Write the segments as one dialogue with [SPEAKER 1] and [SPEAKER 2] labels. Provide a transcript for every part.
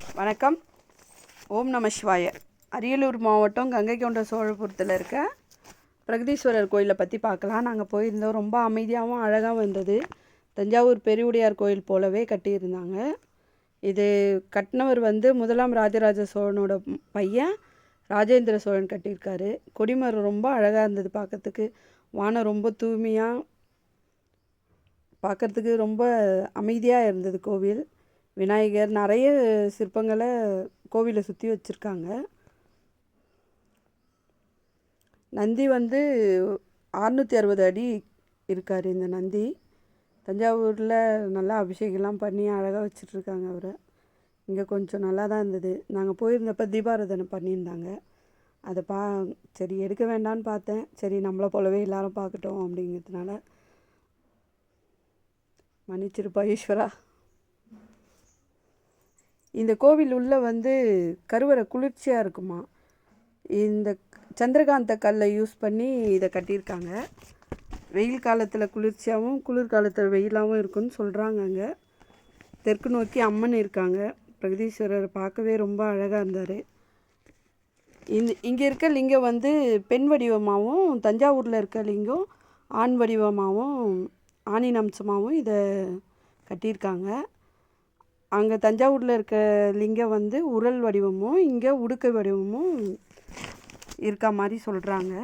[SPEAKER 1] வணக்கம். ஓம் நம சிவாய. அரியலூர் மாவட்டம் கங்கை கொண்ட சோழபுரத்தில் இருக்க பிரகதீஸ்வரர் கோயிலை பற்றி பார்க்கலாம் நாங்கள் போயிருந்தோம். ரொம்ப அமைதியாகவும் அழகாகவும் இருந்தது. தஞ்சாவூர் பெருவுடையார் கோயில் போலவே கட்டியிருந்தாங்க. இது கட்டினவர் வந்து முதலாம் ராஜராஜ சோழனோட பையன். ராஜேந்திர சோழன் கட்டியிருக்காரு. கொடிமரம் ரொம்ப அழகாக இருந்தது பார்க்கறதுக்கு வானம் ரொம்ப தூய்மையாக பார்க்கறதுக்கு ரொம்ப அமைதியாக இருந்தது கோவில். விநாயகர் நிறைய சிற்பங்களை கோவிலை சுற்றி வச்சுருக்காங்க. நந்தி வந்து அறுநூற்றி அறுபது அடி இருக்கார் இந்த நந்தி. தஞ்சாவூரில் நல்லா அபிஷேகம்லாம் பண்ணி அழகாக வச்சிட்ருக்காங்க அவரை. இங்கே கொஞ்சம் நல்லா தான் இருந்தது. நாங்கள் போயிருந்தப்போ தீபாராதனை பண்ணியிருந்தாங்க. அதை பா சரி எடுக்க வேண்டான்னு பார்த்தேன். சரி நம்மளை போலவே எல்லாரும் பார்க்கட்டும் அப்படிங்கிறதுனால மன்னிச்சிருப்பா ஈஸ்வரா. இந்த கோவில் உள்ள வந்து கருவறை குளிர்ச்சியாக இருக்குமா? இந்த சந்திரகாந்த கல்லை யூஸ் பண்ணி இதை கட்டியிருக்காங்க. வெயில் காலத்தில் குளிர்ச்சியாகவும் குளிர் காலத்தில் வெயிலாகவும் இருக்குன்னு சொல்கிறாங்க அங்கே. தெற்கு நோக்கி அம்மன் இருக்காங்க. பிரகதீஸ்வரர் பார்க்கவே ரொம்ப அழகாக இருந்தார். இந்த இங்கே இருக்க லிங்கம் வந்து பெண் வடிவமாகவும் தஞ்சாவூரில் இருக்க லிங்கம் ஆண் வடிவமாகவும் ஆணின் அம்சமாகவும் இதை கட்டியிருக்காங்க. அங்கே தஞ்சாவூரில் இருக்க லிங்கம் வந்து உரல் வடிவமும் இங்கே உடுக்கை வடிவமும் இருக்கா மாதிரி சொல்கிறாங்க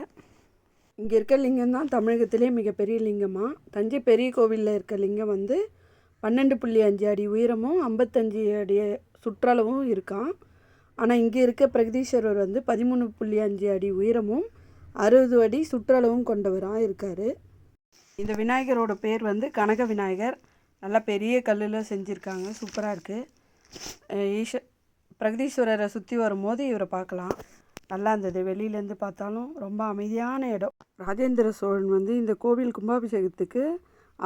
[SPEAKER 1] இங்கே இருக்க லிங்கம் தான் தமிழகத்திலே மிகப்பெரிய லிங்கமாக தஞ்சை பெரிய கோவிலில் இருக்க லிங்கம் வந்து பன்னெண்டு புள்ளி அஞ்சு அடி உயரமும் ஐம்பத்தஞ்சு அடி சுற்றளவும் இருக்கான் ஆனால் இங்கே இருக்க பிரகதீஸ்வரர் வந்து பதிமூணு புள்ளி அஞ்சு அடி உயரமும் அறுபது அடி சுற்றளவும் கொண்டவராக இருக்கார். இந்த விநாயகரோட பேர் வந்து கனக விநாயகர் நல்லா பெரிய கல்லில் செஞ்சுருக்காங்க. சூப்பராக இருக்குது ஈஷ பிரகதீஸ்வரரை சுற்றி வரும்போது இவரை பார்க்கலாம். நல்லா இருந்தது. வெளியிலேருந்து பார்த்தாலும் ரொம்ப அமைதியான இடம். ராஜேந்திர சோழன் வந்து இந்த கோவில் கும்பாபிஷேகத்துக்கு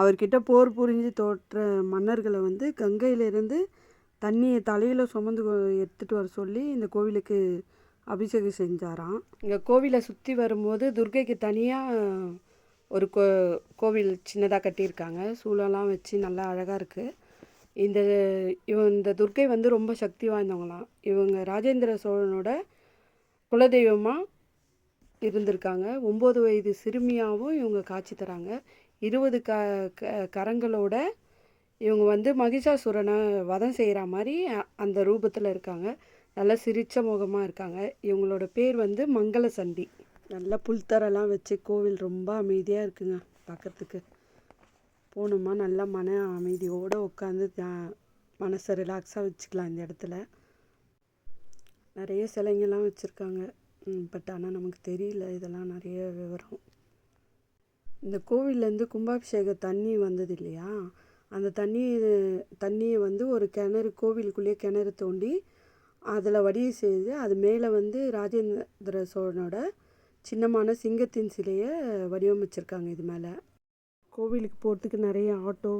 [SPEAKER 1] அவர்கிட்ட போர் புரிஞ்சு தோற்ற மன்னர்களை வந்து கங்கையிலேருந்து தண்ணியை தலையில் சுமந்து எடுத்துகிட்டு வர சொல்லி இந்த கோவிலுக்கு அபிஷேகம் செஞ்சாராம். இங்கே கோவிலை சுற்றி வரும்போது துர்கைக்கு தனியாக ஒரு கோ கோவில் சின்னதாக கட்டியிருக்காங்க. சூழலாம் வச்சு நல்லா அழகாக இருக்குது இந்த இவ இந்த துர்க்கை வந்து ரொம்ப சக்தி வாய்ந்தவங்களாம். இவங்க ராஜேந்திர சோழனோட குலதெய்வமாக இருந்திருக்காங்க. ஒம்பது வயது சிறுமியாகவும் இவங்க காட்சி தராங்க. இருபது க க கரங்களோட இவங்க வந்து மகிஷாசுரனை வதம் செய்கிற மாதிரி அந்த ரூபத்தில் இருக்காங்க. நல்லா சிரிச்ச முகமாக இருக்காங்க. இவங்களோட பேர் வந்து மங்கள சந்தி. நல்லா புல்தரெல்லாம் வச்சு கோவில் ரொம்ப அமைதியாக இருக்குங்க பார்க்குறதுக்கு போகணுமா நல்லா மன அமைதியோடு உட்காந்து மனசை ரிலாக்ஸாக வச்சுக்கலாம் இந்த இடத்துல. நிறைய சிலைங்கள்லாம் வச்சுருக்காங்க. பட் ஆனால் நமக்கு தெரியல இதெல்லாம் நிறைய விவரம். இந்த கோவில்லேருந்து கும்பாபிஷேக தண்ணி வந்தது இல்லையா? அந்த தண்ணி தண்ணியை வந்து ஒரு கிணறு கோவிலுக்குள்ளேயே கிணறு தோண்டி அதில் வடிய செய்து அது மேலே வந்து ராஜேந்திர சோழனோட சின்னமான சிங்கத்தின் சிலையை வடிவமைச்சிருக்காங்க இது மேலே. கோவிலுக்கு போகிறதுக்கு நிறைய ஆட்டோ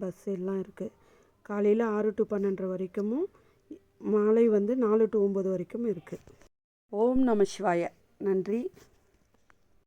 [SPEAKER 1] பஸ் எல்லாம் இருக்குது காலையில் ஆறு டு பன்னெண்டரை வரைக்கும் மாலை வந்து நாலு டு ஒம்பது வரைக்கும் இருக்குது ஓம் நம சிவாய. நன்றி.